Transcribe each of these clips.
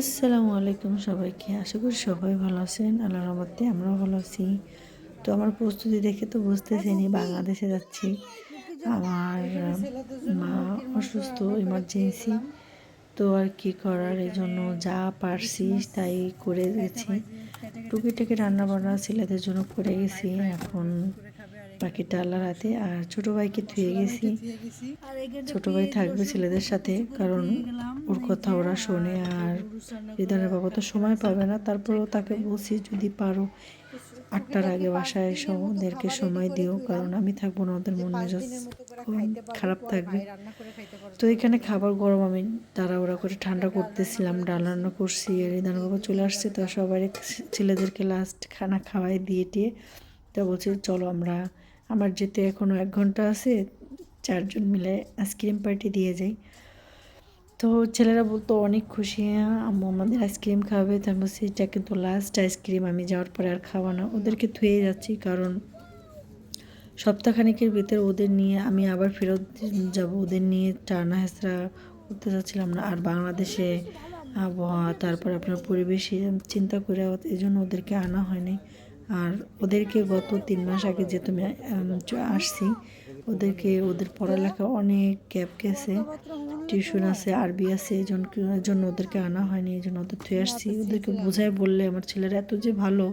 আসসালামু আলাইকুম সবাইকে। আশা করি সবাই ভালো আছেন। আল্লাহ রহমতে আমরাও ভালো আছি। তো আমার প্রস্তুতি দেখে তো বুঝতেছেনি বাংলাদেশে যাচ্ছি। আমার মা অসুস্থ ইমার্জেন্সি তো আর কি করার? এই জন্য যা পারছি তাই করে গেছি। টুকিটাকি রান্না বান্না ছেলেদের জন্য করে গেছি। এখন বাকিটা আল্লাহর হাতে আর ছোটো ভাইকে ধুয়ে গেছি। ছোট ভাই থাকবে ছেলেদের সাথে কারণ ওর কথা ওরা শোনে আর হৃদয়ের বাবা তো সময় পাবে না তারপরেও তাকে বলছি যদি পারো আটটার আগে বাসায় এসো ওদেরকে সময় দিও কারণ আমি থাকব না ওদের মন মেজাজ খুব খারাপ থাকবে। তো এখানে খাবার গরম আমি তাড়াহুড়া করে ঠান্ডা করতেছিলাম ডাল রান্না করছি আর হৃদয় বাবা চলে আসছে তো সবাই ছেলেদেরকে লাস্ট খানা খাওয়াই দিয়ে টিয়ে তা বলছে চলো আমরা আমার যেতে এখনও এক ঘণ্টা আছে, চারজন মিলে আইসক্রিম পার্টি দিয়ে যাই। তো ছেলেরা বলতো, অনেক খুশি হ্যাঁ আম্মু আমাদের আইসক্রিম খাবে। তার বলছি, এটা কিন্তু লাস্ট আইসক্রিম আমি যাওয়ার পরে আর খাওয়া না। ওদেরকে থুয়ে যাচ্ছি, কারণ সপ্তাহখানিকের ভিতরে ওদের নিয়ে আমি আবার ফেরত যাব। ওদের নিয়ে টানা হেসরা করতে চাচ্ছিলাম না, আর বাংলাদেশে আবহাওয়া, তারপর আপনার পরিবেশ চিন্তা করে এই জন্য ওদেরকে আনা হয়নি। আর ওদেরকে গত তিন মাস আগে যে তুমি আসছি, ওদেরকে, ওদের পড়ালেখা অনেক গ্যাপ গেছে। টিউশন আছে, আরবি আছে, এই জন্য ওদেরকে আনা হয়নি, এই জন্য ওদের থুয়ে আসছি। ওদেরকে বোঝায় বললে, আমার ছেলেরা এত যে ভালো,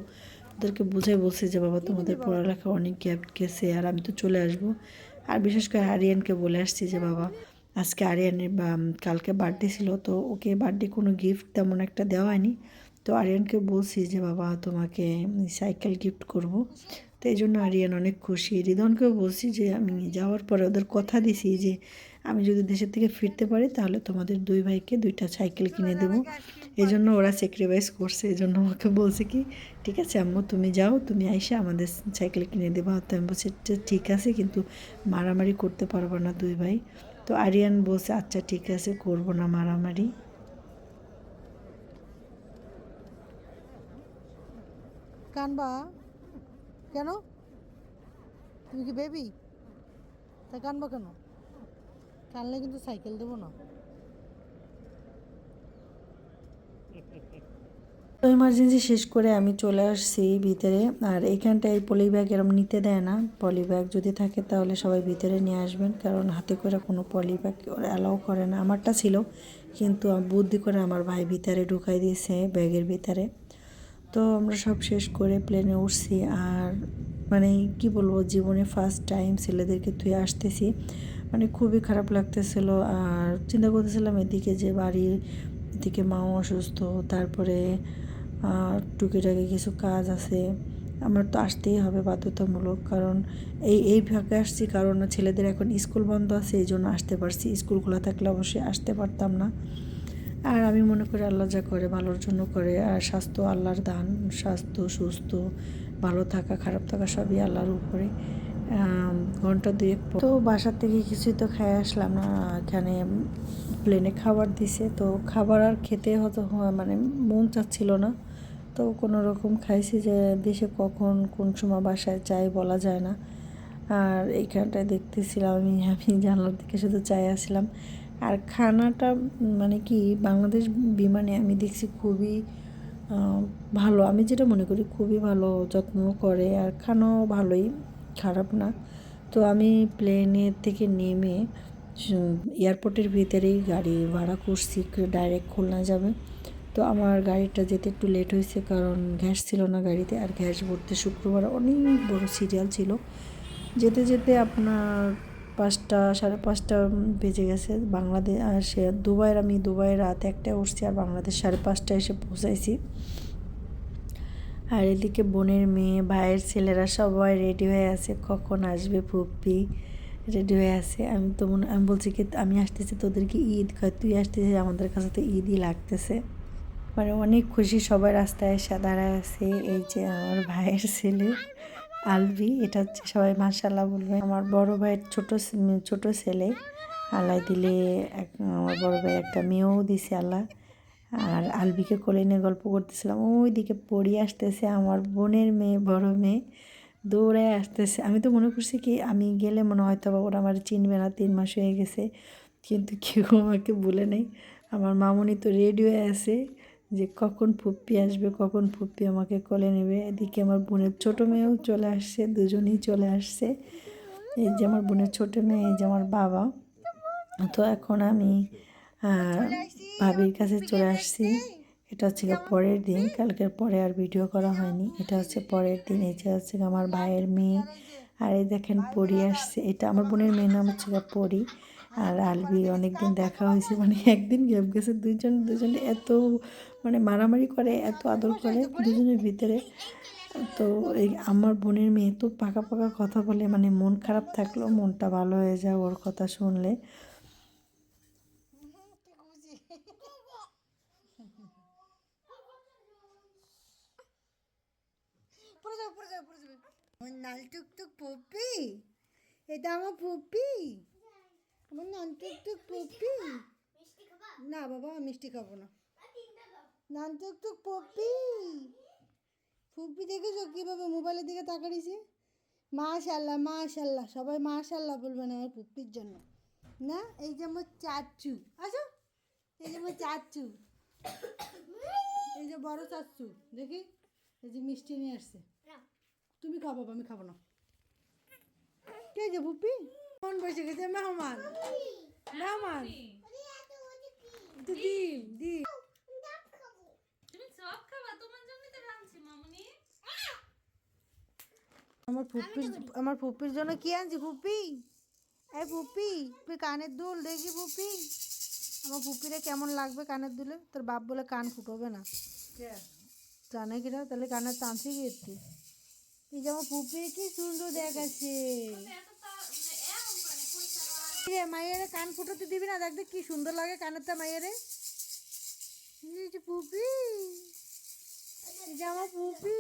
ওদেরকে বোঝাই বলছে যে, বাবা, তোমাদের পড়ালেখা অনেক গ্যাপ গেছে, আর আমি তো চলে আসব। আর বিশেষ করে আরিয়ানকে বলে আসছি যে, বাবা, আজকে আরিয়ানের কালকে বার্থডে ছিল, তো ওকে বার্থডে কোনো গিফট তেমন একটা দেওয়া হয়নি। তো আরিয়ানকে বলছি যে, বাবা, তোমাকে সাইকেল গিফট করব। তো এই জন্য আরিয়ান অনেক খুশি। রিদনকেও বলছি যে, আমি যাওয়ার পরে ওদের কথা দিছি যে, আমি যদি দেশের থেকে ফিরতে পারি, তাহলে তোমাদের দুই ভাইকে দুইটা সাইকেল কিনে দেবো। এই জন্য ওরা স্যাক্রিফাইস করছে। এই জন্য আমাকে বলছে কি, ঠিক আছে আম্মু, তুমি যাও, তুমি আইসে আমাদের সাইকেল কিনে দেবো। তো আমি বলছি ঠিক আছে, কিন্তু মারামারি করতে পারব না দুই ভাই। তো আরিয়ান বলছে আচ্ছা ঠিক আছে, করব না মারামারি। কানবা? কেন? তুমি কি বেবি তা কানবা কেন? কানলে কিন্তু সাইকেল দেবো না। ইমার্জেন্সি শেষ করে আমি চলে আসছি ভিতরে। আর এইখানটায় পলি ব্যাগ এরম নিতে দেয় না। পলি ব্যাগ যদি থাকে তাহলে সবাই ভিতরে নিয়ে আসবেন। কারণ হাতে করে কোনো পলি ব্যাগ অ্যালাউ করে না। আমারটা ছিল। কিন্তু বুদ্ধি করে আমার ভাই ভিতরে ঢুকাই দিয়েছে ব্যাগের ভিতরে। তো আমরা সব শেষ করে প্লেনে উঠছি আর মানে কি বলব, জীবনে ফার্স্ট টাইম ছেলেদেরকে ধুয়ে আসতেছি। মানে খুবই খারাপ লাগতেছিল আর চিন্তা করতেছিলাম এদিকে যে বাড়ির এদিকে মাও অসুস্থ, তারপরে টুকিটাকি কিছু কাজ আছে। আমার তো আসতেই হবে বাধ্যতামূলক কারণ এই এই ভাগে আসছি কারণ ছেলেদের এখন স্কুল বন্ধ আছে, এই জন্য আসতে পারছি। স্কুল খোলা থাকলে অবশ্যই আসতে পারতাম না। আর আমি মনে করি আল্লাহ যা করে ভালোর জন্য করে, আর স্বাস্থ্য আল্লাহর দান, স্বাস্থ্য সুস্থ, ভালো থাকা, খারাপ থাকা সবই আল্লাহর উপরে। ঘণ্টা দুয়েক তো বাসার থেকে কিছুই তো খাই আসলাম না, এখানে প্লেনে খাবার দিছে, তো খাবার আর খেতে হতো মানে মন চাচ্ছিল না। তো কোনো রকম খাইছি যে দেশে কখন কোন সময় বাসায় চাই বলা যায় না। আর এইখানটায় দেখতেছিলাম আমি আমি জানলার দিকে শুধু চাই আসলাম। আর খানাটা মানে কি, বাংলাদেশ বিমানে আমি দেখছি খুবই ভালো। আমি যেটা মনে করি খুবই ভালো, যত্ন করে। আর খানাও ভালোই, খারাপ না। তো আমি প্লেনের থেকে নেমে এয়ারপোর্টের ভিতরেই গাড়ি ভাড়া করছি, ডাইরেক্ট খুলনা যাবে। তো আমার গাড়িটা যেতে একটু লেট হয়েছে, কারণ গ্যাস ছিল না গাড়িতে। আর গ্যাস ভরতে শুক্রবার অনেক বড় সিরিয়াল ছিল। যেতে যেতে আপনার পাঁচটা, সাড়ে পাঁচটা বেজে গেছে বাংলাদেশ, আর সে দুবাইয়ের, আমি দুবাই রাত একটা উঠছি আর বাংলাদেশ সাড়ে পাঁচটা এসে পৌঁছাইছি। আর এদিকে বোনের মেয়ে, ভাইয়ের ছেলেরা সবাই রেডি হয়ে আছে, কখন আসবে পুপ্পি রেডি হয়ে আছে। আমি তো মনে, আমি বলছি কি, আমি আসতেছি তোদেরকে ঈদ, কয় তুই আসতেছিস, আমাদের কাছে তো ঈদই লাগতেছে। মানে অনেক খুশি সবাই রাস্তায় এসে দাঁড়ায় আছে, এই যে আমার ভাইয়ের ছেলে। আলবি, এটা হচ্ছে সবাই মাসাল্লাহ বলবে। আমার বড় ভাইয়ের ছোট ছোট ছেলে। আল্লাহ দিলে এক, আমার বড় ভাই একটা মেয়েও দিছে আল্লাহ। আর আলবিকে কোলে নিয়ে গল্প করতেছিলাম। ওইদিকে পড়ি আসতেছে আমার বোনের মেয়ে, বড় মেয়ে। দৌড়ে আসতেছে। আমি তো মনে করছি কি, আমি গেলে মনে হয়তো বা ওরা আমার চিনবে না, তিন মাস হয়ে গেছে। কিন্তু কেউ আমাকে বলে নেই। আমার মামনি তো রেডি হয়ে আছে। যে কখন ফুপ্পি আসবে, কখন ফুপ্পি আমাকে কোলে নেবে। এদিকে আমার বোনের ছোটো মেয়েও চলে আসছে, দুজনেই চলে আসছে। এই যে আমার বোনের ছোটো মেয়ে, এই যে আমার বাবা। তো এখন আমি ভাবির কাছে চলে আসছি। এটা হচ্ছে পরের দিন, কালকের পরে আর ভিডিও করা হয়নি। এটা হচ্ছে পরের দিন, এই যে হচ্ছে আমার ভাইয়ের মেয়ে। আর এই দেখেন পরি আসছে, এটা আমার বোনের মেয়ের নাম হচ্ছে পরি। আর আলবি অনেকদিন দেখা হয়েছে মানে একদিন গ্যাপ গেছে দুজন দুজনে এত মানে মারামারি করে, এত আদর করে দুজনের ভিতরে। তো এই আমার বোনের মেয়ে তো পাকা পাকা কথা বলে মানে মন খারাপ থাকলেও মনটা ভালো হয়ে যায় ওর কথা শুনলে। নাল টুকটুক পপি, এটা আমার পপি। আমার নান টুকটুক পপি। না বাবা, মিষ্টি খাব না। নান টুকটুক পপি। ফুপি দেখেছ কীভাবে মোবাইলের দিকে তাকাড়িছে? মাশাল্লাহ মাশাল্লাহ সবাই মাশাল্লাহ বলবেন আমার পুপির জন্য। না এই যে আমার চাচু আসো। এই যে আমার চাচু এই যে বড় চাচু দেখি এই যে মিষ্টি নিয়ে আসছে। তুমি খাও বাবা আমি খাব না। কে যে পুপি কোন বসে গেছে? মেহমান। মেহমান। তো ডিম ডিম তুমি সব খাবা তোমার জন্য তো রাঁধছি মামুনি আমার ফুপির আমার ফুপির জন্য কি আনছি ফুপি? এই ফুপি তুই কানের দুল দেখি ফুপি। আমার ফুপিরে কেমন লাগবে কানের দুলে? তোর বাপ বলে কান ফুটোবে না। জানে কিনা তাহলে কানের টানছে কি একটু? এই যে আমার ফুপির কি সুন্দর দেখাচ্ছে। এত তা মানে রে মাইয়ারে কান ফুটোতে দিবি না? দেখ কি সুন্দর লাগে কানের কানেরটা মাইয়ারে। এই যে পুপি এই যে আমার পুপি